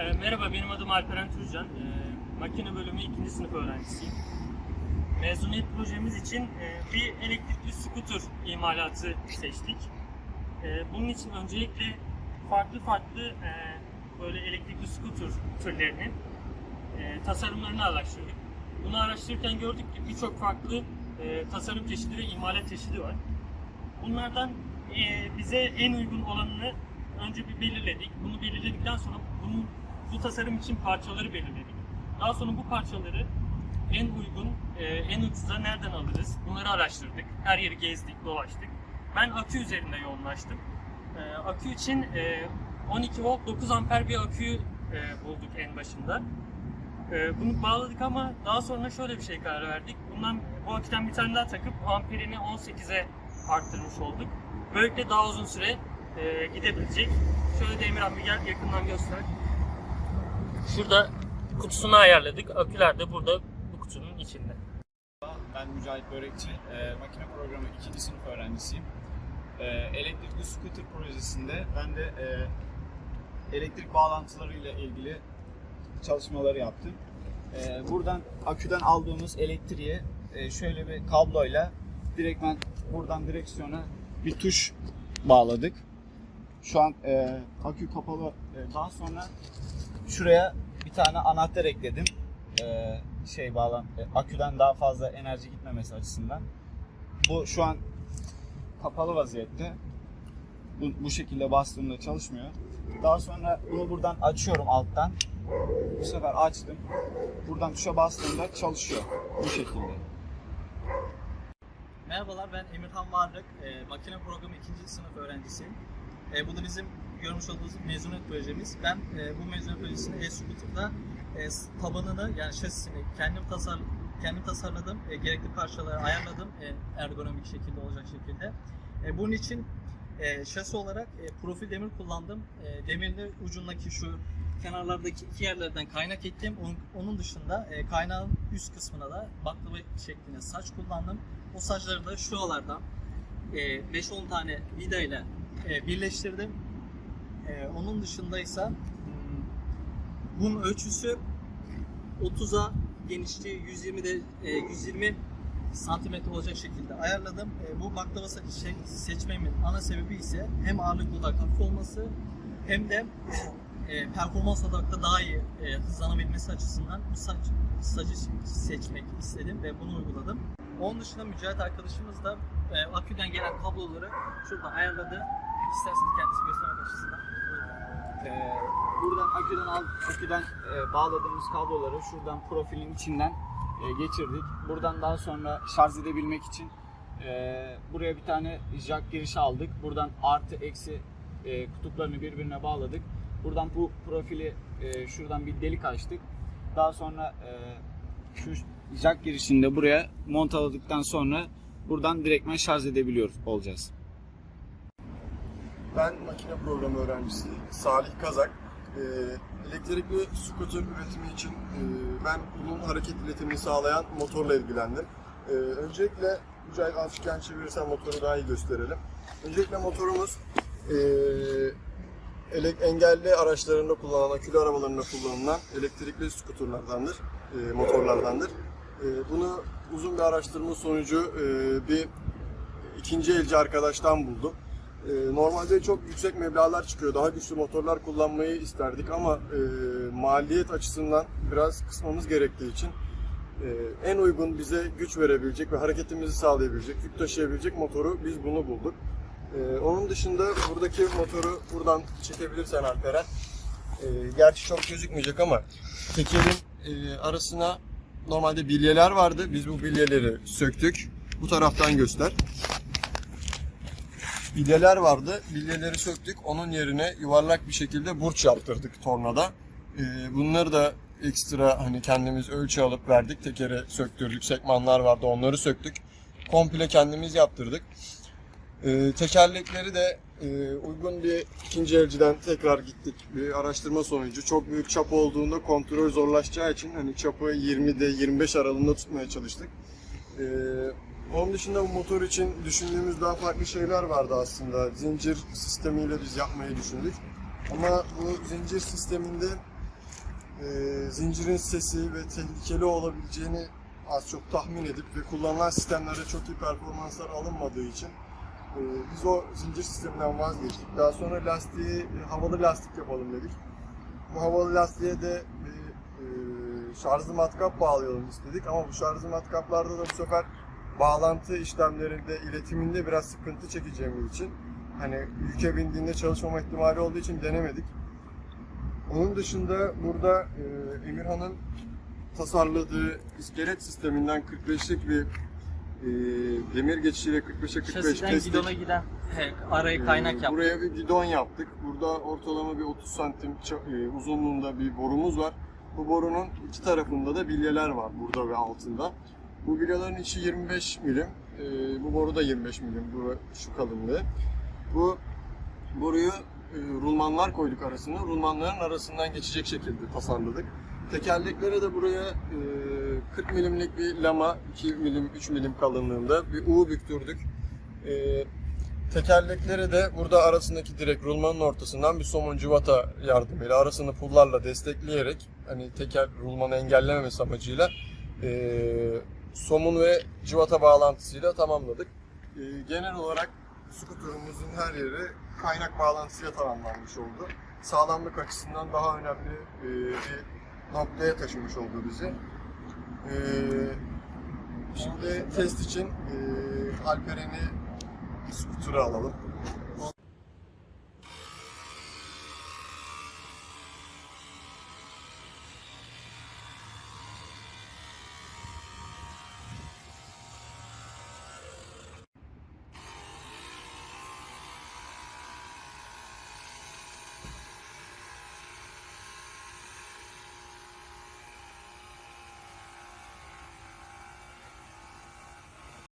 E, merhaba, benim adım Alperen Türcan. E, makine bölümü 2. sınıf öğrencisiyim. Mezuniyet projemiz için e, bir elektrikli scooter imalatı seçtik. E, bunun için öncelikle farklı farklı e, böyle elektrikli scooter türlerinin e, tasarımlarını araştırdık. Bunu araştırırken gördük ki birçok farklı e, tasarım çeşidi ve imalat çeşidi var. Bunlardan e, bize en uygun olanını önce bir belirledik. Bunu belirledikten sonra bunun bu tasarım için parçaları belirledik. Daha sonra bu parçaları en uygun, e, en ucuza nereden alırız? Bunları araştırdık. Her yeri gezdik, dolaştık. Ben akü üzerinde yoğunlaştım. E, akü için e, 12 volt 9 amper bir aküyü e, bulduk en başında. E, bunu bağladık ama daha sonra şöyle bir şey karar verdik. Bundan bu aküden bir tane daha takıp amperini 18'e arttırmış olduk. Böylelikle daha uzun süre e, gidebilecek. Şöyle Demir abi gel yakından göster. Şurada kutusunu ayarladık. Aküler de burada bu kutunun içinde. Ben Mücahit Börekçi, e, makine programı 2. sınıf öğrencisiyim. E, elektrikli scooter projesinde ben de e, elektrik bağlantılarıyla ilgili çalışmaları yaptım. E, buradan aküden aldığımız elektriği e, şöyle bir kabloyla direktmen buradan direksiyona bir tuş bağladık. Şu an e, akü kapalı. E, daha sonra şuraya bir tane anahtar ekledim. E, şey bağlan e, aküden daha fazla enerji gitmemesi açısından. Bu şu an kapalı vaziyette. Bu, bu şekilde bastığımda çalışmıyor. Daha sonra bunu buradan açıyorum alttan. Bu sefer açtım. Buradan tuşa bastığımda çalışıyor. Bu şekilde. Merhabalar ben Emirhan Varlık. E, makine programı 2. sınıf öğrencisiyim. E, bu da bizim görmüş olduğunuz mezuniyet projemiz. Ben e, bu mezuniyet projesini e-scooter'da e, tabanını yani şasisini kendim tasar kendim tasarladım. E, gerekli parçaları ayarladım e, ergonomik şekilde olacak şekilde. E, bunun için e, şasi olarak e, profil demir kullandım. E, demirin ucundaki şu kenarlardaki iki yerlerden kaynak ettim. Onun, onun dışında e, kaynağın üst kısmına da baklava şeklinde saç kullandım. O saçları da şuralardan e, 5-10 tane vida ile e, birleştirdim. E, onun dışında ise hmm, bunun ölçüsü 30'a genişliği 120'de e, 120 santimetre olacak şekilde ayarladım. E, bu baklava şey, seçmemin ana sebebi ise hem ağırlık olarak hafif olması hem de e, performans da daha iyi e, hızlanabilmesi açısından bu saç sacı seçmek istedim ve bunu uyguladım. Onun dışında Mücahit arkadaşımız da aküden gelen kabloları şurada ayarladı. İsterseniz kendisi göstermek açısından. Ee, buradan aküden al, aküden e, bağladığımız kabloları şuradan profilin içinden e, geçirdik. Buradan daha sonra şarj edebilmek için e, buraya bir tane jack girişi aldık. Buradan artı eksi e, kutuplarını birbirine bağladık. Buradan bu profili e, şuradan bir delik açtık. Daha sonra e, şu jack girişini de buraya montaladıktan sonra buradan direktmen şarj edebiliyoruz olacağız. Ben makine programı öğrencisi Salih Kazak. Ee, elektrikli scooter üretimi için e, ben bunun hareket iletimini sağlayan motorla ilgilendim. Ee, öncelikle Mücahit Alçıkken çevirirsen motoru daha iyi gösterelim. Öncelikle motorumuz e, ele- engelli araçlarında kullanılan, akülü arabalarında kullanılan elektrikli scooterlardandır, e, motorlardandır. E, bunu uzun bir araştırma sonucu e, bir ikinci elci arkadaştan buldum. Ee, Normalde çok yüksek meblağlar çıkıyor. Daha güçlü motorlar kullanmayı isterdik ama e, maliyet açısından biraz kısmamız gerektiği için e, en uygun bize güç verebilecek ve hareketimizi sağlayabilecek, yük taşıyabilecek motoru biz bunu bulduk. E, onun dışında buradaki motoru buradan çekebilirsen Alperen. E, gerçi çok gözükmeyecek ama tekerin e, arasına normalde bilyeler vardı. Biz bu bilyeleri söktük. Bu taraftan göster bilyeler vardı. Bilyeleri söktük. Onun yerine yuvarlak bir şekilde burç yaptırdık tornada. Ee, bunları da ekstra hani kendimiz ölçü alıp verdik. Tekere söktürdük. Sekmanlar vardı. Onları söktük. Komple kendimiz yaptırdık. Ee, tekerlekleri de e, uygun bir ikinci elciden tekrar gittik. Bir araştırma sonucu çok büyük çap olduğunda kontrol zorlaşacağı için hani çapı 20'de 25 aralığında tutmaya çalıştık. Ee, onun dışında bu motor için düşündüğümüz daha farklı şeyler vardı aslında. Zincir sistemiyle biz yapmayı düşündük. Ama bu zincir sisteminde e, zincirin sesi ve tehlikeli olabileceğini az çok tahmin edip ve kullanılan sistemlerde çok iyi performanslar alınmadığı için e, biz o zincir sisteminden vazgeçtik. Daha sonra lastiği e, havalı lastik yapalım dedik. Bu havalı lastiğe de bir e, şarjlı matkap bağlayalım istedik ama bu şarjlı matkaplarda da bu sefer bağlantı işlemlerinde, iletiminde biraz sıkıntı çekeceğimiz için hani ülke bindiğinde çalışmama ihtimali olduğu için denemedik. Onun dışında burada e, Emirhan'ın tasarladığı iskelet sisteminden 45'lik bir e, demir geçişiyle 45'e 45 Şasiden kestik. gidona giden he, araya kaynak Ee, yaptık. Buraya bir gidon yaptık. Burada ortalama bir 30 santim e, uzunluğunda bir borumuz var. Bu borunun iki tarafında da bilyeler var burada ve altında. Bu bilyelerin içi 25 milim. Ee, bu boru da 25 milim. Bu şu kalınlığı. Bu boruyu e, rulmanlar koyduk arasına. Rulmanların arasından geçecek şekilde tasarladık. Tekerleklere de buraya e, 40 milimlik bir lama, 2 milim, 3 milim kalınlığında bir U büktürdük. E, de burada arasındaki direkt rulmanın ortasından bir somun cıvata yardımıyla arasını pullarla destekleyerek hani teker rulmanı engellememesi amacıyla eee somun ve cıvata bağlantısıyla tamamladık. Eee, genel olarak skuterımızın her yeri kaynak bağlantısıyla tamamlanmış oldu. Sağlamlık açısından daha önemli eee, bir noktaya taşımış oldu bizi. Eee, şimdi test için eee Alperen'i skuter'ı alalım.